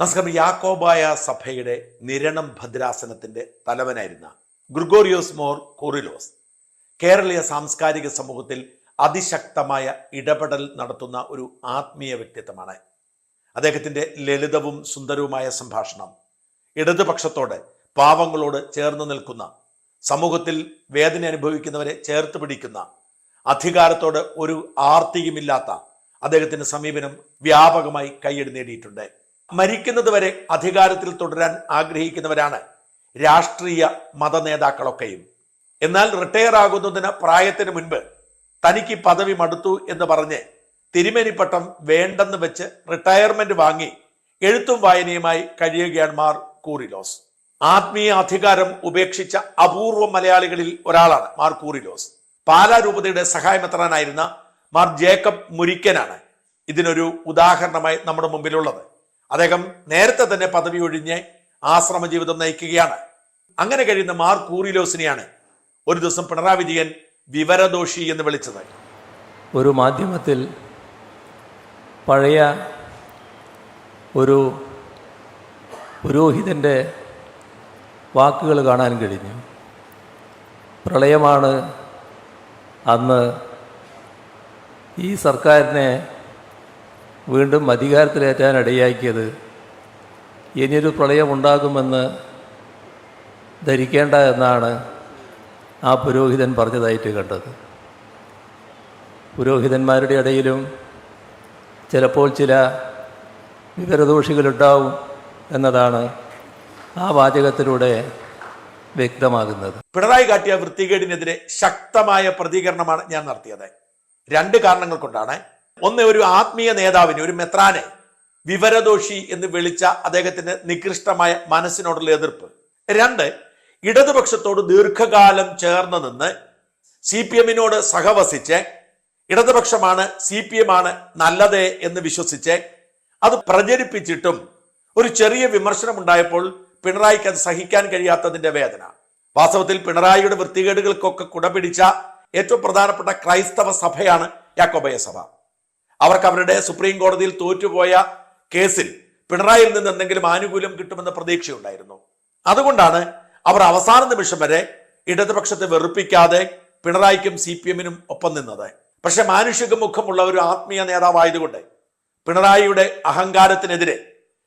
നമസ്കാരം യാക്കോബായ സഭയുടെ നിരണം ഭദ്രാസനത്തിന്റെ തലവനായിരുന്ന ഗ്രിഗോറിയോസ് മോർ കുറിലോസ് കേരളീയ സാംസ്കാരിക സമൂഹത്തിൽ അതിശക്തമായ ഇടപെടൽ നടത്തുന്ന ഒരു ആത്മീയ വ്യക്തിത്വമാണ്. അദ്ദേഹത്തിന്റെ ലളിതവും സുന്ദരവുമായ സംഭാഷണം ഇടതുപക്ഷത്തോടെ പാവങ്ങളോട് ചേർന്ന് നിൽക്കുന്ന സമൂഹത്തിൽ വേദന അനുഭവിക്കുന്നവരെ ചേർത്ത് പിടിക്കുന്ന അധികാരത്തോട് ഒരു ആർത്തിയുമില്ലാത്ത അദ്ദേഹത്തിന്റെ സമീപനം വ്യാപകമായി കൈയ്യടി നേടിയിട്ടുണ്ട്. മരിക്കുന്നത് വരെ അധികാരത്തിൽ തുടരാൻ ആഗ്രഹിക്കുന്നവരാണ് രാഷ്ട്രീയ മത നേതാക്കളൊക്കെയും എന്നാൽ റിട്ടയർ ആകുന്നതിന് പ്രായത്തിന് മുൻപ് തനിക്ക് പദവി മടുത്തു എന്ന് പറഞ്ഞ് തിരുമേനിപ്പട്ടം വേണ്ടെന്ന് വെച്ച് റിട്ടയർമെന്റ് വാങ്ങി എഴുത്തും വായനയുമായി കഴിയുകയാണ് മാർ കൂറിലോസ്. ആത്മീയ അധികാരം ഉപേക്ഷിച്ച അപൂർവ മലയാളികളിൽ ഒരാളാണ് മാർ കൂറിലോസ്. പാലാ രൂപതയുടെ സഹായമെത്രാനായിരുന്ന മാർ ജേക്കബ് മുരിക്കനാണ് ഇതിനൊരു ഉദാഹരണമായി നമ്മുടെ മുമ്പിലുള്ളത്. അദ്ദേഹം നേരത്തെ തന്നെ പദവി ഒഴിഞ്ഞ് ആശ്രമ ജീവിതം നയിക്കുകയാണ്. അങ്ങനെ കഴിയുന്ന മാർ കൂറിലോസിനെയാണ് ഒരു ദിവസം പിണറായി വിജയൻ വിവരദോഷി എന്ന് വിളിച്ചത്. ഒരു മാധ്യമത്തിൽ പഴയ ഒരു പുരോഹിതന്റെ വാക്കുകൾ കാണാൻ കഴിഞ്ഞു. പ്രളയമാണ് അന്ന് ഈ സർക്കാരിനെ വീണ്ടും അധികാരത്തിലേറ്റാൻ ഇടയാക്കിയത് ഇനിയൊരു പ്രളയമുണ്ടാകുമെന്ന് ധരിക്കേണ്ട എന്നാണ് ആ പുരോഹിതൻ പറഞ്ഞതായിട്ട് കണ്ടത്. പുരോഹിതന്മാരുടെ ഇടയിലും ചിലപ്പോൾ ചില വിവരദോഷികളുണ്ടാവും എന്നതാണ് ആ വാചകത്തിലൂടെ വ്യക്തമാകുന്നത്. പിണറായി കാട്ടിയ വൃത്തികേടിനെതിരെ ശക്തമായ പ്രതികരണമാണ് ഞാൻ നടത്തിയത്. രണ്ട് കാരണങ്ങൾ കൊണ്ടാണ് ഒന്ന് ഒരു ആത്മീയ നേതാവിനെ ഒരു മെത്രാനെ വിവരദോഷി എന്ന് വിളിച്ച അദ്ദേഹത്തിന്റെ നികൃഷ്ടമായ മനസ്സിനോടുള്ള എതിർപ്പ്. രണ്ട് ഇടതുപക്ഷത്തോട് ദീർഘകാലം ചേർന്ന് നിന്ന് സി പി എമ്മിനോട് സഹവസിച്ച് ഇടതുപക്ഷമാണ് സി പി എം ആണ് നല്ലത് എന്ന് വിശ്വസിച്ച് അത് പ്രചരിപ്പിച്ചിട്ടും ഒരു ചെറിയ വിമർശനം ഉണ്ടായപ്പോൾ പിണറായിക്ക് അത് സഹിക്കാൻ കഴിയാത്തതിന്റെ വേദന. വാസ്തവത്തിൽ പിണറായിയുടെ വൃത്തികേടുകൾക്കൊക്കെ കുടപിടിച്ച ഏറ്റവും പ്രധാനപ്പെട്ട ക്രൈസ്തവ സഭയാണ് യാക്കോബയ സഭ. അവർക്ക് അവരുടെ സുപ്രീം കോടതിയിൽ തോറ്റുപോയ കേസിൽ പിണറായിയിൽ നിന്ന് എന്തെങ്കിലും ആനുകൂല്യം കിട്ടുമെന്ന പ്രതീക്ഷയുണ്ടായിരുന്നു. അതുകൊണ്ടാണ് അവർ അവസാന നിമിഷം വരെ ഇടതുപക്ഷത്തെ വെറുപ്പിക്കാതെ പിണറായിക്കും സി പി എമ്മിനും ഒപ്പം നിന്നത്. പക്ഷെ മാനുഷിക മുഖമുള്ള ഒരു ആത്മീയ നേതാവായതുകൊണ്ട് പിണറായിയുടെ അഹങ്കാരത്തിനെതിരെ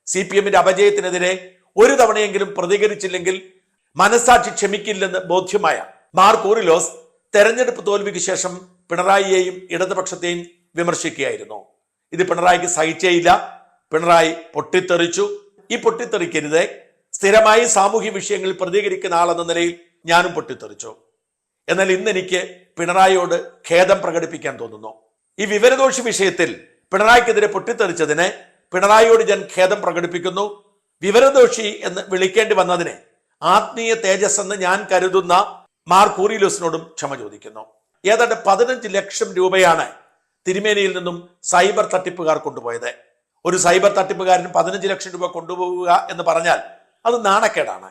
സി പി എമ്മിന്റെ അപജയത്തിനെതിരെ ഒരു തവണയെങ്കിലും പ്രതികരിച്ചില്ലെങ്കിൽ മനസാക്ഷി ക്ഷമിക്കില്ലെന്ന് ബോധ്യമായ മാർ കൂറിലോസ് തെരഞ്ഞെടുപ്പ് തോൽവിക്ക് ശേഷം പിണറായിയെയും ഇടതുപക്ഷത്തെയും വിമർശിക്കുകയായിരുന്നു. ഇത് പിണറായിക്ക് സഹിച്ചേയില്ല. പിണറായി പൊട്ടിത്തെറിച്ചു. ഈ പൊട്ടിത്തെറിക്കരുത്. സ്ഥിരമായി സാമൂഹ്യ വിഷയങ്ങളിൽ പ്രതികരിക്കുന്ന ആളെന്ന നിലയിൽ ഞാനും പൊട്ടിത്തെറിച്ചു. എന്നാൽ ഇന്ന് എനിക്ക് പിണറായിയോട് ഖേദം പ്രകടിപ്പിക്കാൻ തോന്നുന്നു. ഈ വിവരദോഷ വിഷയത്തിൽ പിണറായിക്കെതിരെ പൊട്ടിത്തെറിച്ചതിന് പിണറായിയോട് ഞാൻ ഖേദം പ്രകടിപ്പിക്കുന്നു. വിവരദോഷി എന്ന് വിളിക്കേണ്ടി വന്നതിന് ആത്മീയ തേജസ് എന്ന് ഞാൻ കരുതുന്ന മാർ കൂറിലോസിനോടും ക്ഷമ ചോദിക്കുന്നു. ഏതാണ്ട് പതിനഞ്ച് ലക്ഷം രൂപയാണ് തിരുമേനിയിൽ നിന്നും സൈബർ തട്ടിപ്പുകാർ കൊണ്ടുപോയത്. ഒരു സൈബർ തട്ടിപ്പുകാരൻ പതിനഞ്ച് ലക്ഷം രൂപ കൊണ്ടുപോവുക എന്ന് പറഞ്ഞാൽ അത് നാണക്കേടാണ്.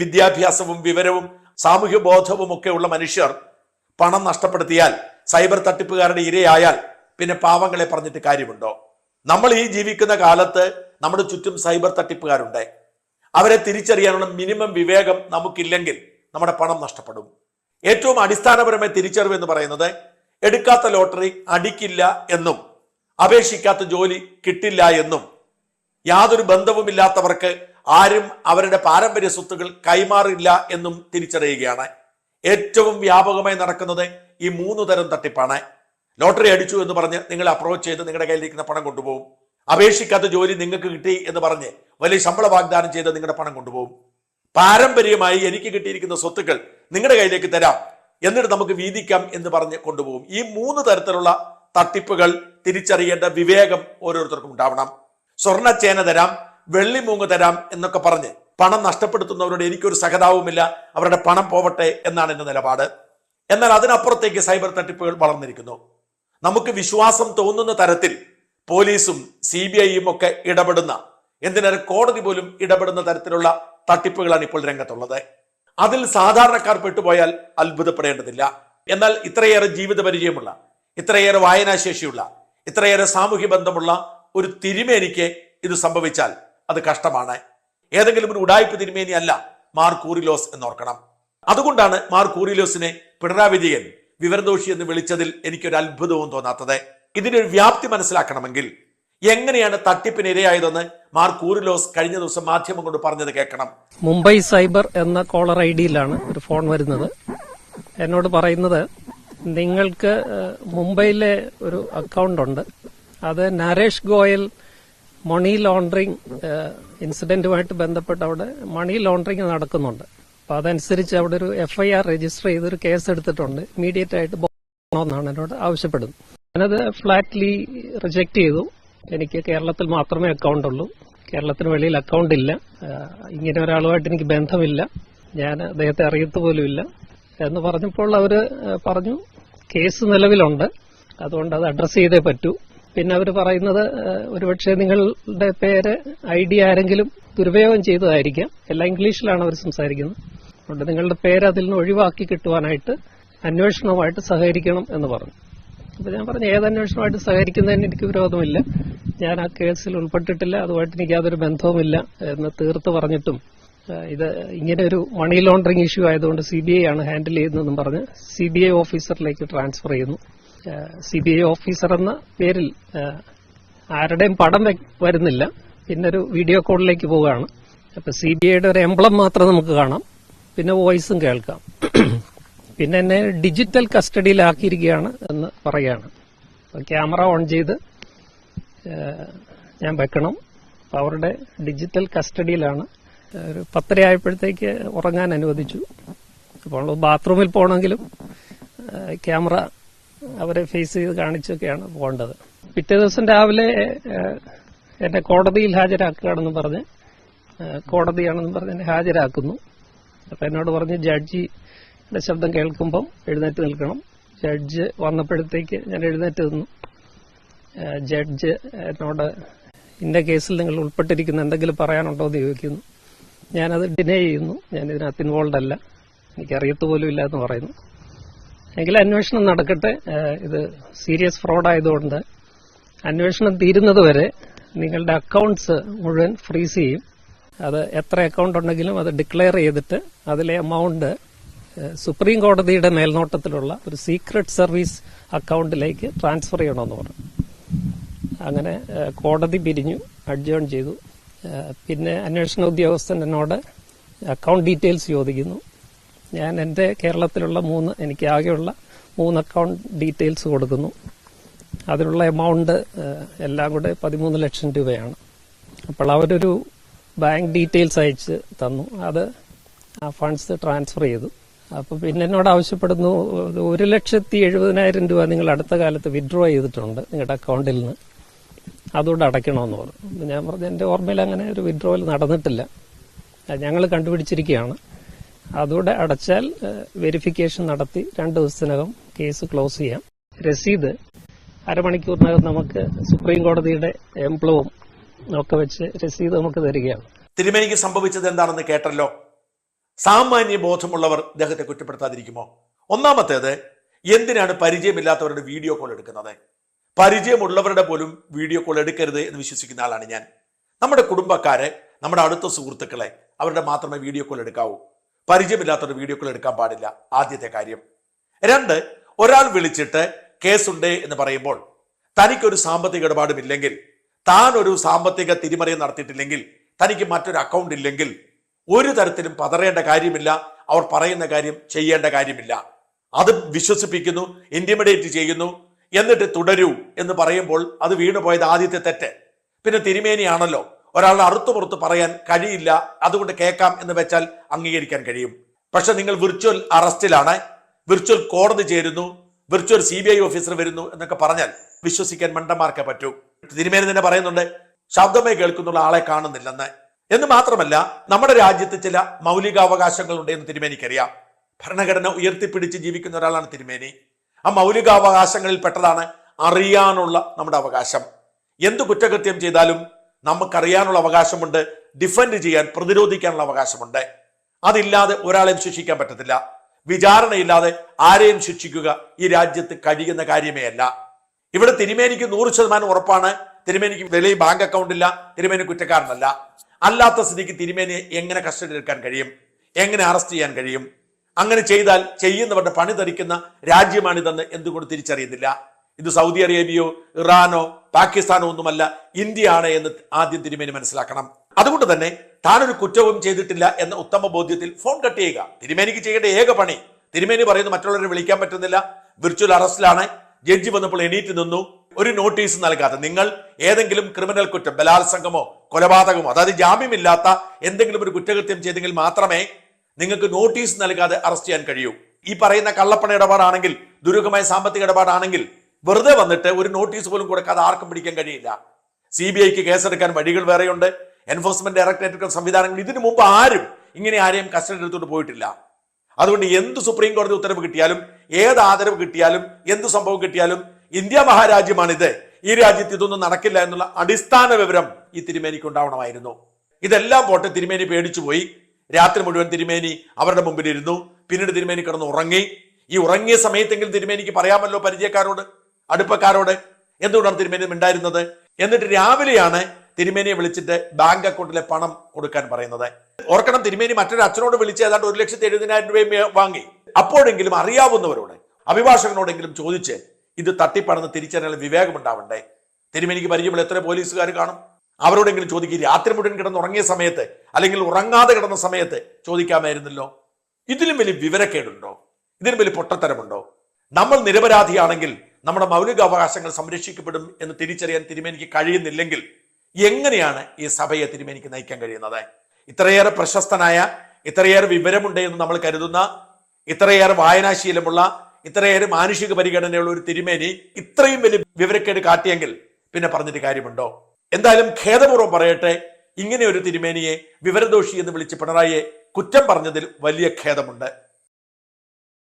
വിദ്യാഭ്യാസവും വിവരവും സാമൂഹ്യ ബോധവും ഒക്കെ ഉള്ള മനുഷ്യർ പണം നഷ്ടപ്പെടുത്തിയാൽ സൈബർ തട്ടിപ്പുകാരുടെ ഇരയായാൽ പിന്നെ പാവങ്ങളെ പറഞ്ഞിട്ട് കാര്യമുണ്ടോ? നമ്മൾ ഈ ജീവിക്കുന്ന കാലത്ത് നമ്മുടെ ചുറ്റും സൈബർ തട്ടിപ്പുകാരുണ്ട്. അവരെ തിരിച്ചറിയാനുള്ള മിനിമം വിവേകം നമുക്കില്ലെങ്കിൽ നമ്മുടെ പണം നഷ്ടപ്പെടും. ഏറ്റവും അടിസ്ഥാനപരമായ തിരിച്ചറിവ് എന്ന് പറയുന്നത് എടുക്കാത്ത ലോട്ടറി അടിക്കില്ല എന്നും അപേക്ഷിക്കാത്ത ജോലി കിട്ടില്ല എന്നും യാതൊരു ബന്ധവുമില്ലാത്തവർക്ക് ആരും അവരുടെ പാരമ്പര്യ സ്വത്തുകൾ കൈമാറില്ല എന്നും തിരിച്ചറിയുകയാണ്. ഏറ്റവും വ്യാപകമായി നടക്കുന്നത് ഈ മൂന്ന് തരം തട്ടിപ്പാണ്. ലോട്ടറി അടിച്ചു എന്ന് പറഞ്ഞ് നിങ്ങൾ അപ്രോച്ച് ചെയ്ത് നിങ്ങളുടെ കയ്യിലിരിക്കുന്ന പണം കൊണ്ടുപോകും. അപേക്ഷിക്കാത്ത ജോലി നിങ്ങൾക്ക് കിട്ടി എന്ന് പറഞ്ഞ് വലിയ ശമ്പള വാഗ്ദാനം ചെയ്ത് നിങ്ങളുടെ പണം കൊണ്ടുപോകും. പാരമ്പര്യമായി എനിക്ക് കിട്ടിയിരിക്കുന്ന സ്വത്തുക്കൾ നിങ്ങളുടെ കയ്യിലേക്ക് തരാം. എന്നിട്ട് നമുക്ക് വീതിക്കാം എന്ന് പറഞ്ഞ് കൊണ്ടുപോകും. ഈ മൂന്ന് തരത്തിലുള്ള തട്ടിപ്പുകൾ തിരിച്ചറിയേണ്ട വിവേകം ഓരോരുത്തർക്കും ഉണ്ടാവണം. സ്വർണ ചേന തരാം വെള്ളി വെള്ളിമൂങ്ങ് തരാം എന്നൊക്കെ പറഞ്ഞ് പണം നഷ്ടപ്പെടുത്തുന്നവരോട് എനിക്കൊരു സഹതാവുമില്ല അവരുടെ പണം പോവട്ടെ എന്നാണ് എന്റെ നിലപാട്. എന്നാൽ അതിനപ്പുറത്തേക്ക് സൈബർ തട്ടിപ്പുകൾ വളർന്നിരിക്കുന്നു. നമുക്ക് വിശ്വാസം തോന്നുന്ന തരത്തിൽ പോലീസും സി ബി ഐയും ഒക്കെ ഇടപെടുന്ന എന്തിനേറെ കോടതി പോലും ഇടപെടുന്ന തരത്തിലുള്ള തട്ടിപ്പുകളാണ് ഇപ്പോൾ രംഗത്തുള്ളത്. അതിൽ സാധാരണക്കാർ പെട്ടുപോയാൽ അത്ഭുതപ്പെടേണ്ടതില്ല. എന്നാൽ ഇത്രയേറെ ജീവിത പരിചയമുള്ള ഇത്രയേറെ വായനാശേഷിയുള്ള ഇത്രയേറെ സാമൂഹ്യ ബന്ധമുള്ള ഒരു തിരുമേനിക്ക് ഇത് സംഭവിച്ചാൽ അത് കഷ്ടമാണ്. ഏതെങ്കിലും ഒരു ഉടായ്പ തിരുമേനി അല്ല മാർ കൂറിലോസ് എന്നോർക്കണം. അതുകൊണ്ടാണ് മാർ കൂറിലോസിനെ പിണറായി വിജയൻ വിവരദോഷി എന്ന് വിളിച്ചതിൽ എനിക്കൊരു അത്ഭുതവും തോന്നാത്തത്. ഇതിന്റെ വ്യാപ്തി മനസ്സിലാക്കണമെങ്കിൽ എങ്ങനെയാണ് തട്ടിപ്പിന് ഇരയായതെന്ന് മാർ കൂറിലോസ് കഴിഞ്ഞ ദിവസം മാധ്യമം കൊണ്ട് പറഞ്ഞത് കേൾക്കണം. മുംബൈ സൈബർ എന്ന കോളർ ഐ ഡിയിലാണ് ഒരു ഫോൺ വരുന്നത്. എന്നോട് പറയുന്നത് നിങ്ങൾക്ക് മുംബൈയിലെ ഒരു അക്കൗണ്ട് ഉണ്ട്. അത് നരേഷ് ഗോയൽ മണി ലോണ്ടറിങ് ഇൻസിഡന്റുമായിട്ട് ബന്ധപ്പെട്ട് അവിടെ മണി ലോണ്ടറിങ് നടക്കുന്നുണ്ട്. അപ്പൊ അതനുസരിച്ച് അവിടെ ഒരു എഫ്ഐആർ രജിസ്റ്റർ ചെയ്തൊരു കേസ് എടുത്തിട്ടുണ്ട്. ഇമീഡിയറ്റ് ആയിട്ട് പോകണമെന്നാണ് എന്നോട് ആവശ്യപ്പെടുന്നത്. ഞാനത് ഫ്ലാറ്റ്ലി റിജക്ട് ചെയ്തു. എനിക്ക് കേരളത്തിൽ മാത്രമേ അക്കൗണ്ട് ഉള്ളൂ. കേരളത്തിന് വെളിയിൽ അക്കൗണ്ട് ഇല്ല. ഇങ്ങനെ ഒരാളുമായിട്ട് എനിക്ക് ബന്ധമില്ല. ഞാൻ അദ്ദേഹത്തെ അറിയത്ത് പോലുമില്ല എന്ന് പറഞ്ഞപ്പോൾ അവർ പറഞ്ഞു കേസ് നിലവിലുണ്ട്. അതുകൊണ്ട് അത് അഡ്രസ് ചെയ്തേ പറ്റൂ. പിന്നെ അവർ പറയുന്നത് ഒരുപക്ഷെ നിങ്ങളുടെ പേര് ഐ ഡി ആരെങ്കിലും ദുരുപയോഗം ചെയ്തതായിരിക്കാം. എല്ലാം ഇംഗ്ലീഷിലാണ് അവർ സംസാരിക്കുന്നത്. അതുകൊണ്ട് നിങ്ങളുടെ പേര് അതിൽ നിന്ന് ഒഴിവാക്കി കിട്ടുവാനായിട്ട് അന്വേഷണവുമായിട്ട് സഹകരിക്കണം എന്ന് പറഞ്ഞു. അപ്പൊ ഞാൻ പറഞ്ഞു ഏത് അന്വേഷണമായിട്ട് സഹകരിക്കുന്നതിന് എനിക്ക് വിരോധമില്ല. ഞാൻ ആ കേസിൽ ഉൾപ്പെട്ടിട്ടില്ല. അതുമായിട്ട് എനിക്ക് യാതൊരു ബന്ധവുമില്ല എന്ന് തീർത്ത് പറഞ്ഞിട്ടും ഇത് ഇങ്ങനെ ഒരു മണി ലോണ്ടറിംഗ് ഇഷ്യൂ ആയതുകൊണ്ട് സി ബി ഐ ആണ് ഹാൻഡിൽ ചെയ്യുന്നതെന്നും പറഞ്ഞ് സി ബി ഐ ഓഫീസറിലേക്ക് ട്രാൻസ്ഫർ ചെയ്യുന്നു. സി ബി ഐ ഓഫീസർ എന്ന പേരിൽ ആരുടെയും പടം വരുന്നില്ല. പിന്നെ ഒരു വീഡിയോ കോളിലേക്ക് പോവുകയാണ്. അപ്പൊ സി ബി ഐയുടെ ഒരു എംബ്ലം മാത്രം നമുക്ക് കാണാം. പിന്നെ വോയിസും കേൾക്കാം. പിന്നെ എന്നെ ഡിജിറ്റൽ കസ്റ്റഡിയിലാക്കിയിരിക്കുകയാണ് എന്ന് പറയുകയാണ്. ക്യാമറ ഓൺ ചെയ്ത് ഞാൻ വെക്കണം. അവരുടെ ഡിജിറ്റൽ കസ്റ്റഡിയിലാണ്. ഒരു പത്തര ആയപ്പോഴത്തേക്ക് ഉറങ്ങാൻ അനുവദിച്ചു. അപ്പോൾ ബാത്റൂമിൽ പോകണമെങ്കിലും ക്യാമറ അവരെ ഫേസ് ചെയ്ത് കാണിച്ചൊക്കെയാണ് പോകേണ്ടത്. പിറ്റേ ദിവസം രാവിലെ എന്നെ കോടതിയിൽ ഹാജരാക്കുകയാണെന്ന് പറഞ്ഞ് കോടതിയാണെന്ന് പറഞ്ഞ് എന്നെ ഹാജരാക്കുന്നു. അപ്പൊ എന്നോട് പറഞ്ഞ് ജഡ്ജിയുടെ ശബ്ദം കേൾക്കുമ്പം എഴുന്നേറ്റ് നിൽക്കണം. ജഡ്ജ് വന്നപ്പോഴത്തേക്ക് ഞാൻ എഴുന്നേറ്റ് നിന്നു. ജഡ്ജ് എന്നോട് ഇന്ന കേസിൽ നിങ്ങൾ ഉൾപ്പെട്ടിരിക്കുന്ന എന്തെങ്കിലും പറയാനുണ്ടോ എന്ന് ചോദിക്കുന്നു. ഞാനത് ഡിനേ ചെയ്യുന്നു. ഞാൻ ഇതിനകത്ത് ഇൻവോൾവ് അല്ല. എനിക്കറിയത്ത് പോലും ഇല്ല എന്ന് പറയുന്നു. എങ്കിൽ അന്വേഷണം നടക്കട്ടെ. ഇത് സീരിയസ് ഫ്രോഡ് ആയതുകൊണ്ട് അന്വേഷണം തീരുന്നത് വരെ നിങ്ങളുടെ അക്കൗണ്ട്സ് മുഴുവൻ ഫ്രീസ് ചെയ്യും. അത് എത്ര അക്കൗണ്ട് ഉണ്ടെങ്കിലും അത് ഡിക്ലെയർ ചെയ്തിട്ട് അതിലെ എമൗണ്ട് സുപ്രീം കോടതിയുടെ മേൽനോട്ടത്തിലുള്ള ഒരു സീക്രട്ട് സർവീസ് അക്കൗണ്ടിലേക്ക് ട്രാൻസ്ഫർ ചെയ്യണമെന്ന് പറഞ്ഞു. അങ്ങനെ കോടതി പിരിഞ്ഞു അഡ്ജോൺ ചെയ്തു. പിന്നെ അന്വേഷണ ഉദ്യോഗസ്ഥൻ എന്നോട് അക്കൗണ്ട് ഡീറ്റെയിൽസ് ചോദിക്കുന്നു. ഞാൻ എന്റെ കേരളത്തിലുള്ള മൂന്ന് എനിക്ക് ആകെയുള്ള മൂന്ന് അക്കൗണ്ട് ഡീറ്റെയിൽസ് കൊടുക്കുന്നു. അതിനുള്ള എമൗണ്ട് എല്ലാം കൂടെ പതിമൂന്ന് ലക്ഷം രൂപയാണ്. അപ്പോൾ അവരൊരു ബാങ്ക് ഡീറ്റെയിൽസ് അയച്ച് തന്നു. അത് ആ ഫണ്ട്സ് ട്രാൻസ്ഫർ ചെയ്തു. അപ്പോൾ പിന്നെ എന്നോട് ആവശ്യപ്പെടുന്നു ഒരു- ലക്ഷത്തി എഴുപതിനായിരം രൂപ നിങ്ങൾ അടുത്ത കാലത്ത് വിഡ്രോ ചെയ്തിട്ടുണ്ട് നിങ്ങളുടെ അക്കൗണ്ടിൽ നിന്ന്. അതുകൊണ്ട് അടയ്ക്കണമെന്ന് പറഞ്ഞു. ഞാൻ പറഞ്ഞ എന്റെ ഓർമ്മയിൽ അങ്ങനെ ഒരു വിഡ്രോവൽ നടന്നിട്ടില്ല. ഞങ്ങൾ കണ്ടുപിടിച്ചിരിക്കുകയാണ്. അതുകൂടെ അടച്ചാൽ വെരിഫിക്കേഷൻ നടത്തി രണ്ട് ദിവസത്തിനകം കേസ് ക്ലോസ് ചെയ്യാം. രസീത് അരമണിക്കൂറിനകം നമുക്ക് സുപ്രീം കോടതിയുടെ എംപ്ലവും ഒക്കെ വെച്ച് രസീത് നമുക്ക് തരികയാണ്. തിരുമേനിക്ക് സംഭവിച്ചത് എന്താണെന്ന് കേട്ടല്ലോ? സാമാന്യ ബോധമുള്ളവർ ഇദ്ദേഹത്തെ കുറ്റപ്പെടുത്താതിരിക്കുമോ? ഒന്നാമത്തേത് എന്തിനാണ് പരിചയമില്ലാത്തവരുടെ വീഡിയോ കോൾ എടുക്കുന്നത്? പരിചയമുള്ളവരുടെ പോലും വീഡിയോ കോൾ എടുക്കരുത് എന്ന് വിശ്വസിക്കുന്ന ആളാണ് ഞാൻ. നമ്മുടെ കുടുംബക്കാരെ നമ്മുടെ അടുത്ത സുഹൃത്തുക്കളെ അവരുടെ മാത്രമേ വീഡിയോ കോൾ എടുക്കാവൂ. പരിചയമില്ലാത്തവരുടെ വീഡിയോ കോൾ എടുക്കാൻ പാടില്ല. ആദ്യത്തെ കാര്യം. രണ്ട് ഒരാൾ വിളിച്ചിട്ട് കേസുണ്ട് എന്ന് പറയുമ്പോൾ തനിക്കൊരു സാമ്പത്തിക ഇടപാടുമില്ലെങ്കിൽ താൻ ഒരു സാമ്പത്തിക തിരിമറിയം നടത്തിയിട്ടില്ലെങ്കിൽ തനിക്ക് മറ്റൊരു അക്കൗണ്ട് ഇല്ലെങ്കിൽ ഒരു തരത്തിലും പതറേണ്ട കാര്യമില്ല. അവർ പറയുന്ന കാര്യം ചെയ്യേണ്ട കാര്യമില്ല. അത് വിശ്വസിപ്പിക്കുന്നു ഇന്റിമിഡേറ്റ് ചെയ്യുന്നു. എന്നിട്ട് തുടരൂ എന്ന് പറയുമ്പോൾ അത് വീണുപോയത് ആദ്യത്തെ തെറ്റ്. പിന്നെ തിരുമേനിയാണല്ലോ. ഒരാളുടെ അറുത്തു പുറത്ത് പറയാൻ കഴിയില്ല. അതുകൊണ്ട് കേൾക്കാം എന്ന് വെച്ചാൽ അംഗീകരിക്കാൻ കഴിയും. പക്ഷെ നിങ്ങൾ വിർച്വൽ അറസ്റ്റിലാണ് വിർച്വൽ കോടതി ചേരുന്നു. Virtual C B I officer വരുന്നു എന്നൊക്കെ പറഞ്ഞാൽ വിശ്വസിക്കാൻ മണ്ടന്മാർക്കേ പറ്റൂ. തിരുമേനി തന്നെ പറയുന്നുണ്ട് ശബ്ദമേ കേൾക്കുന്നുള്ള ആളെ കാണുന്നില്ലെന്ന്. എന്ന് മാത്രമല്ല നമ്മുടെ രാജ്യത്ത് ചില മൗലികാവകാശങ്ങളുണ്ട് എന്ന് തിരുമേനിക്കറിയാം. ഭരണഘടന ഉയർത്തിപ്പിടിച്ച് ജീവിക്കുന്ന ഒരാളാണ് തിരുമേനി. ആ മൗലികാവകാശങ്ങളിൽ പെട്ടതാണ് അറിയാനുള്ള നമ്മുടെ അവകാശം. എന്ത് കുറ്റകൃത്യം ചെയ്താലും നമുക്കറിയാനുള്ള അവകാശമുണ്ട് ഡിഫെൻഡ് ചെയ്യാൻ പ്രതിരോധിക്കാനുള്ള അവകാശമുണ്ട്. അതില്ലാതെ ഒരാളെയും ശിക്ഷിക്കാൻ പറ്റത്തില്ല. വിചാരണയില്ലാതെ ആരെയും ശിക്ഷിക്കുക ഈ രാജ്യത്ത് കഴിയുന്ന കാര്യമേ അല്ല. ഇവിടെ തിരുമേനിക്ക് നൂറ് ശതമാനം ഉറപ്പാണ്. തിരുമേനിക്ക് വെളി ബാങ്ക് അക്കൗണ്ട് ഇല്ല. തിരുമേനി കുറ്റക്കാരനല്ല. അല്ലാത്ത സ്ഥിതിക്ക് തിരുമേനിയെ എങ്ങനെ കസ്റ്റഡി എടുക്കാൻ കഴിയും? എങ്ങനെ അറസ്റ്റ് ചെയ്യാൻ കഴിയും? അങ്ങനെ ചെയ്താൽ ചെയ്യുന്നവരുടെ പണി ധരിക്കുന്ന രാജ്യമാണിതെന്ന് എന്തുകൊണ്ട് തിരിച്ചറിയുന്നില്ല? ഇത് സൗദി അറേബ്യയോ ഇറാനോ പാകിസ്ഥാനോ ഒന്നുമല്ല ഇന്ത്യയാണ് എന്ന് ആദ്യം തിരുമേനി മനസ്സിലാക്കണം. അതുകൊണ്ട് തന്നെ താനൊരു കുറ്റവും ചെയ്തിട്ടില്ല എന്ന ഉത്തമ ബോധ്യത്തിൽ ഫോൺ കട്ട് ചെയ്യുക. തിരുമേനിക്ക് ചെയ്യേണ്ട ഏക പണി. തിരുമേനി പറയുന്നത് മറ്റുള്ളവരെ വിളിക്കാൻ പറ്റുന്നില്ല. വിർച്വൽ അറസ്റ്റിലാണ് ജഡ്ജി വന്നപ്പോൾ എണീറ്റ് നിന്നു. ഒരു നോട്ടീസ് നൽകാതെ നിങ്ങൾ ഏതെങ്കിലും ക്രിമിനൽ കുറ്റം ബലാത്സംഗമോ കൊലപാതകമോ അതായത് ജാമ്യമില്ലാത്ത എന്തെങ്കിലും ഒരു കുറ്റകൃത്യം ചെയ്തെങ്കിൽ മാത്രമേ നിങ്ങൾക്ക് നോട്ടീസ് നൽകാതെ അറസ്റ്റ് ചെയ്യാൻ കഴിയൂ. ഈ പറയുന്ന കള്ളപ്പണ ഇടപാടാണെങ്കിൽ ദുരൂഹമായ സാമ്പത്തിക ഇടപാടാണെങ്കിൽ വെറുതെ വന്നിട്ട് ഒരു നോട്ടീസ് പോലും കൊടുക്കാതെ ആർക്കും പിടിക്കാൻ കഴിയില്ല. സി ബി ഐക്ക് കേസെടുക്കാൻ വഴികൾ വേറെയുണ്ട്. എൻഫോഴ്സ്മെന്റ് ഡയറക്ടറേറ്റ് സംവിധാനങ്ങൾ ഇതിനു മുമ്പ് ആരും ഇങ്ങനെ ആരെയും കസ്റ്റഡി എടുത്തുകൊണ്ട് പോയിട്ടില്ല. അതുകൊണ്ട് എന്ത് സുപ്രീം കോടതി ഉത്തരവ് കിട്ടിയാലും ഏത് ആദരവ് കിട്ടിയാലും എന്ത് സംഭവം കിട്ടിയാലും ഇന്ത്യ മഹാരാജ്യമാണിത്. ഈ രാജ്യത്ത് ഇതൊന്നും നടക്കില്ല എന്നുള്ള അടിസ്ഥാന വിവരം ഈ തിരുമേനിക്ക് ഉണ്ടാവണമായിരുന്നു. ഇതെല്ലാം പോട്ടെ തിരുമേനി പേടിച്ചു പോയി രാത്രി മുഴുവൻ തിരുമേനി അവരുടെ മുമ്പിൽ ഇരുന്നു പിന്നീട് തിരുമേനി കിടന്ന് ഉറങ്ങി. ഈ ഉറങ്ങിയ സമയത്തെങ്കിലും തിരുമേനിക്ക് പറയാമല്ലോ പരിചയക്കാരോട് അടുപ്പക്കാരോട് എന്തുകൊണ്ടാണ് തിരുമേനി ഉണ്ടായിരുന്നത് എന്നിട്ട് രാവിലെയാണ് തിരുമേനിയെ വിളിച്ചിട്ട് ബാങ്ക് അക്കൗണ്ടിലെ പണം കൊടുക്കാൻ പറയുന്നത്. ഓർക്കണം തിരുമേനി മറ്റൊരു അച്ഛനോട് വിളിച്ച് ഏതാണ്ട് ഒരു ലക്ഷത്തി എഴുപതിനായിരം രൂപയും വാങ്ങി. അപ്പോഴെങ്കിലും അറിയാവുന്നവരോട് അഭിഭാഷകനോടെങ്കിലും ചോദിച്ച് ഇത് തട്ടിപ്പാണെന്ന് തിരിച്ചറിയാൻ വിവേകമുണ്ടാവണ്ടേ തിരുമേനിക്ക് പരിചയമുള്ള എത്ര പോലീസുകാർ കാണും? അവരോടെങ്കിലും ചോദിക്കുക രാത്രി മുഴുവൻ കിടന്നുറങ്ങിയ സമയത്ത് അല്ലെങ്കിൽ ഉറങ്ങാതെ കിടന്ന സമയത്ത് ചോദിക്കാമായിരുന്നല്ലോ? ഇതിലും വലിയ വിവരക്കേടുണ്ടോ? ഇതിലും വലിയ പൊട്ടത്തരമുണ്ടോ? നമ്മൾ നിരപരാധിയാണെങ്കിൽ നമ്മുടെ മൗലിക അവകാശങ്ങൾ സംരക്ഷിക്കപ്പെടും എന്ന് തിരിച്ചറിയാൻ തിരുമേനിക്ക് കഴിയുന്നില്ലെങ്കിൽ എങ്ങനെയാണ് ഈ സഭയെ തിരുമേനിക്ക് നയിക്കാൻ കഴിയുന്നത്? ഇത്രയേറെ പ്രശസ്തനായ ഇത്രയേറെ വിവരമുണ്ട് എന്ന് നമ്മൾ കരുതുന്ന ഇത്രയേറെ വായനാശീലമുള്ള ഇത്രയേറെ മാനുഷിക പരിഗണനയുള്ള ഒരു തിരുമേനി ഇത്രയും വലിയ വിവരക്കേട് കാട്ടിയെങ്കിൽ പിന്നെ പറഞ്ഞിട്ട് കാര്യമുണ്ടോ? എന്തായാലും ഖേദപൂർവം പറയട്ടെ ഇങ്ങനെ ഒരു തിരുമേനിയെ വിവരദോഷി എന്ന് വിളിച്ച് പിണറായിയെ കുറ്റം പറഞ്ഞതിൽ വലിയ ഖേദമുണ്ട്.